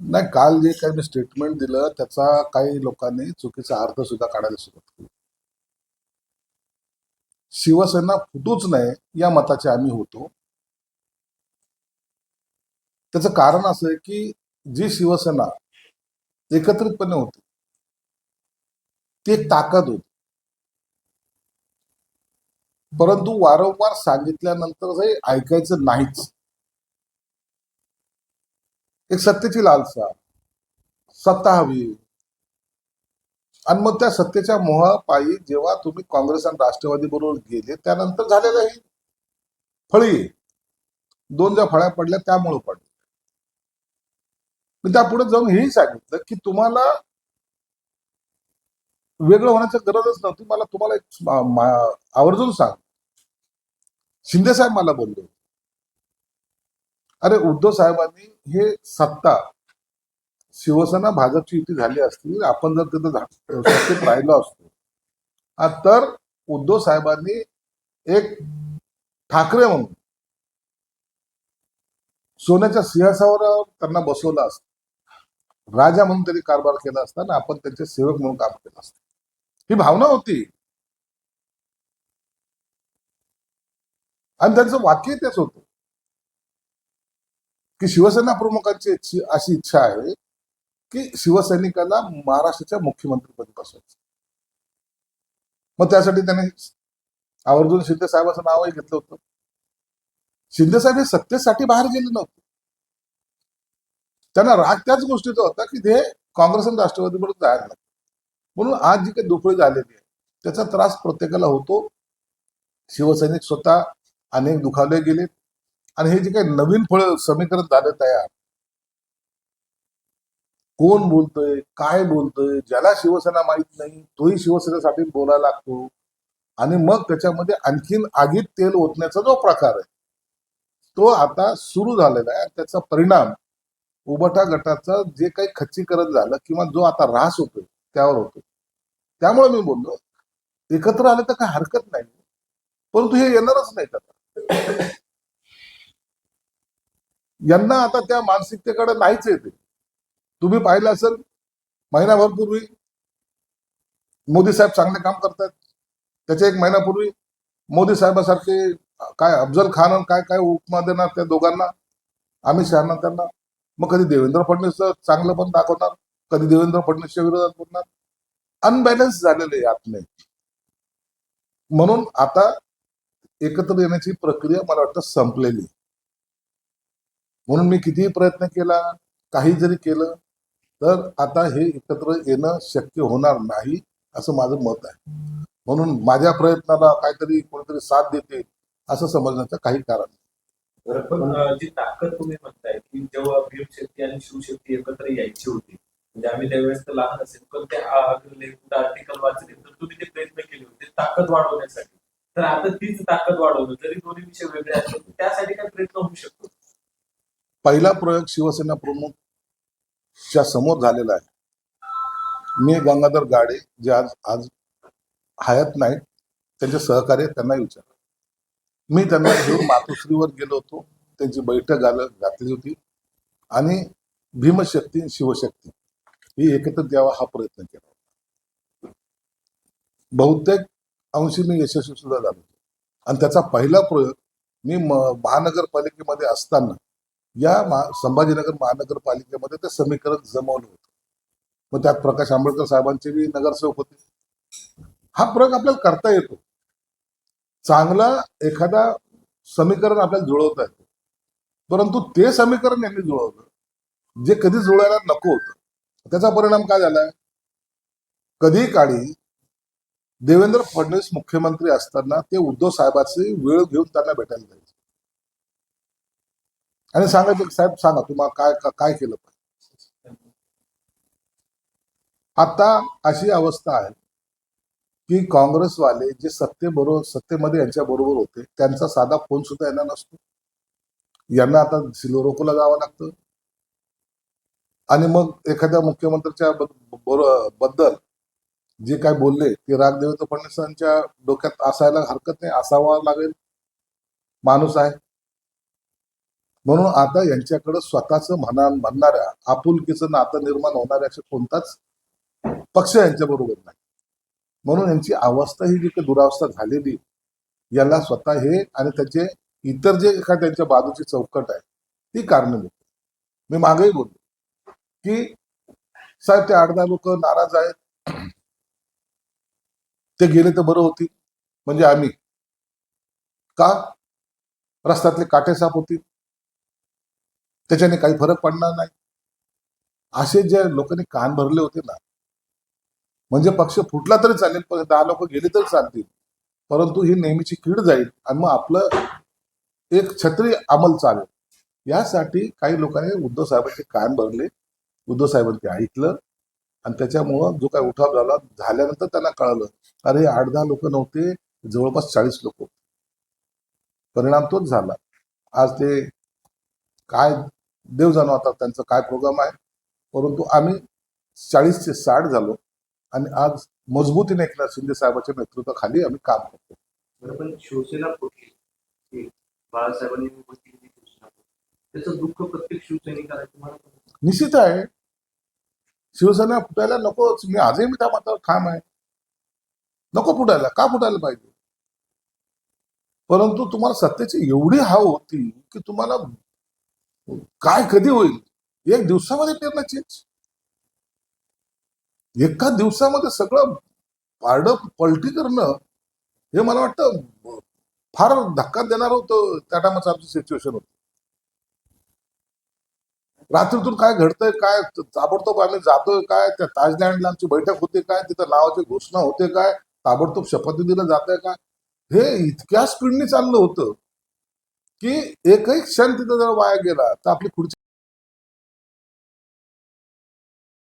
नाही काल जे काही मी स्टेटमेंट दिलं त्याचा काही लोकांनी चुकीचा अर्थ सुद्धा काढायला सुरुवात केली. शिवसेना फुटूच नये या मताचे आम्ही होतो. त्याचं कारण असं आहे की जी शिवसेना एकत्रितपणे होती ती एक ताकद होती. परंतु वारंवार सांगितल्यानंतरही ऐकायचं नाहीच. एक सत्तेची लालसा सत्ता हवी आणि मग त्या सत्तेच्या मोहापायी जेव्हा तुम्ही काँग्रेस आणि राष्ट्रवादी बरोबर गेले त्यानंतर झालेलं ही फळी. दोन ज्या फळ्या पडल्या त्यामुळे पडल्या मी त्यापुढे जाऊन हेही सांगितलं की तुम्हाला वेगळं होण्याची गरजच नव्हती. मला तुम्हाला एक आवर्जून सांग. शिंदे साहेब मला बोलले. अरे उद्धव साहेबांनी हे सत्ता शिवसेना भाजपची युती झाली असती आपण जर तिथं सत्तेत राहिलो असतो. तर उद्धव साहेबांनी एक ठाकरे म्हणून सोन्याच्या सिंहासावर त्यांना बसवलं असतं. राजा म्हणून त्यांनी कारभार केला असता आणि आपण त्यांचे सेवक म्हणून काम केलं असतं. ही भावना होती. आणि त्यांचं वाक्य तेच होतं. की शिवसेना प्रमुखांची अशी इच्छा आहे की शिवसैनिकाला महाराष्ट्राच्या मुख्यमंत्रीपदी बसवायचं. मग त्यासाठी त्याने आवर्जून शिंदे साहेबांचं नावही घेतलं होतं. शिंदे साहेब हे सत्तेसाठी बाहेर गेले नव्हते. त्यांना राग त्याच गोष्टीचा होता की ते काँग्रेस आणि राष्ट्रवादी बरोबर जायला लागले म्हणून आज जी काही दुफळी झालेली आहे त्याचा त्रास प्रत्येकाला होतो. शिवसैनिक स्वतः अनेक दुखावले गेले. आणि हे जे काही नवीन फळ समीकरण झालं तयार. कोण बोलतोय? काय बोलतोय? ज्याला शिवसेना माहीत नाही तोही शिवसेनेसाठी बोलायला लागतो. आणि मग त्याच्यामध्ये आणखीन आगीत तेल ओतण्याचा जो प्रकार आहे तो आता सुरू झालेला आहे. आणि त्याचा परिणाम उबटा गटाचा जे काही खच्चीकरण झालं किंवा जो आता ऱ्हास होतोय त्यावर होतो त्यामुळे मी बोललो एकत्र आलं तर काही हरकत नाही. परंतु हे येणारच नाही तर यांना आता त्या मानसिकतेकडे नाहीच येते. तुम्ही पाहिलं असेल महिनाभर पूर्वी मोदी साहेब चांगले काम करतात त्याच्या एक महिन्यापूर्वी मोदी साहेबासारखे काय अफजल खान काय काय उपमा देणार त्या दोघांना? आम्ही शहाना त्यांना. मग कधी देवेंद्र फडणवीस चांगलं पण दाखवणार? कधी देवेंद्र फडणवीसच्या विरोधात बोलणार? अनबॅलन्स झालेले आहे आतने म्हणून आता एकत्र येण्याची प्रक्रिया मला वाटतं संपलेली. म्हणून मी कितीही प्रयत्न केला काही जरी केलं तर आता हे एकत्र येणं शक्य होणार नाही असं माझं मत आहे. म्हणून माझ्या प्रयत्नाला काहीतरी कोणीतरी साथ देते असं समजण्याचं काही कारण नाही. पण जी ताकद तुम्ही म्हणताय की जेव्हा भीमशक्ती आणि शिवशक्ती एकत्र यायची होती म्हणजे आम्ही त्यावेळेस तर लहान असेल पण ते आर्टिकल वाचले तर तुम्ही ते प्रयत्न केले होते ताकद वाढवण्यासाठी. तर आता तीच ताकद वाढवणं जरी दोन्ही विषय वेगळे असले त्यासाठी काय प्रयत्न होऊ शकतो. पहिला प्रयोग शिवसेना प्रमुख च्या समोर झालेला आहे. मी गंगाधर गाडे जे आज आज हयात नाहीत त्यांचे सहकार्य त्यांना विचारलं. मी त्यांना घेऊन मातोश्रीवर गेलो होतो त्यांची बैठक घाल घातली होती आणि भीमशक्ती आणि शिवशक्ती ही एकत्र द्यावा हा प्रयत्न केला होता. बहुतेक अंशी मी यशस्वी सुद्धा झालो आणि त्याचा पहिला प्रयोग मी महानगरपालिकेमध्ये असताना या महा- संभाजीनगर महानगरपालिकेमध्ये ते समीकरण जमवलं होतं. मग त्यात प्रकाश आंबेडकर साहेबांचे बी नगरसेवक होते. हा प्रयोग आपल्याला करता येतो. चांगला एखादा समीकरण आपल्याला जुळवता येतो. परंतु ते समीकरण यांनी जुळवलं. जे कधी जुळायला नको होतं. त्याचा परिणाम काय झालाय कधी काळी देवेंद्र फडणवीस मुख्यमंत्री असताना ते उद्धव साहेबांची वेळ घेऊन त्यांना भेटायला जायचे. आणि सांगायचं साहेब सांगा तुम्हाला काय काय केलं पाहिजे? आता अशी अवस्था आहे की काँग्रेसवाले जे सत्तेबरोबर सत्तेमध्ये यांच्या बरोबर होते त्यांचा साधा फोन सुद्धा यांना नसतो. यांना आता सिलोरोकोला जावं लागतं. आणि मग एखाद्या मुख्यमंत्र्याच्या बद्दल जे काय बोलले ते राग देवेंद्र फडणवीसांच्या डोक्यात असायला हरकत नाही असावा लागेल. माणूस आहे. म्हणून आता यांच्याकडे स्वतःच म्हणा म्हणणाऱ्या आपुलकीचं नातं निर्माण होणाऱ्या असे कोणताच पक्ष यांच्या बरोबर नाही. म्हणून यांची अवस्था ही जी काही दुरावस्था झालेली याला स्वतः हे आणि त्याचे इतर जे काय त्यांच्या बाजूची चौकट आहे ती कारणीभूत मी मागेही बोललो की साहेब ते आठ दहा लोक नाराज आहेत. ते गेले तर बरं होतील. म्हणजे आम्ही. का? रस्त्यातले काटे साफ होतील. त्याच्याने काही फरक पडणार नाही. असे जे लोकांनी कान भरले होते ना म्हणजे पक्ष फुटला तरी चालेल पण दहा लोक गेले तरी चालतील. परंतु ही नेहमीची कीड जाईल आणि मग आपलं एक छत्री अंमल चालेल. यासाठी काही लोकांनी उद्धव साहेबांचे कान भरले. उद्धव साहेबांनी ऐकलं. आणि त्याच्यामुळं जो काही उठाव झाला झाल्यानंतर त्यांना कळलं अरे आठ दहा लोक नव्हते जवळपास चाळीस लोक परिणाम तोच झाला आज ते काय देव जाणो आता त्यांचा काय प्रोग्राम आहे परंतु आम्ही चाळीस ते साठ झालो आणि आज मजबूतीने एकनाथ शिंदे साहेबांच्या नेतृत्वाखाली आम्ही काम करतो शिवसेना बाळासाहेबांनी. त्याचं दुःख प्रत्येक शिवसैनिकाला. निश्चित आहे शिवसेना फुटायला नकोच मी आजही मी त्या मतावर ठाम आहे. नको फुटायला का फुटायला पाहिजे? परंतु तुम्हाला सत्तेची एवढी हाव होती की तुम्हाला काय कधी होईल? एक दिवसामध्ये निर्णय चेंज. एका दिवसामध्ये सगळं पारड पलटी करणं हे मला वाटतं फार धक्का देणार होतं. त्या टायमाचं आमची सिच्युएशन होती. रात्रीतून काय घडतंय काय ताबडतोब आम्ही जातोय काय त्या ताजलँडला आमची बैठक होते काय तिथं नावाची घोषणा होते काय ताबडतोब शपथ दिलं जात आहे काय? हे इतक्या स्पीडने चाललं होतं की एकही क्षण तिथं जर वाया गेला तर आपली पुढची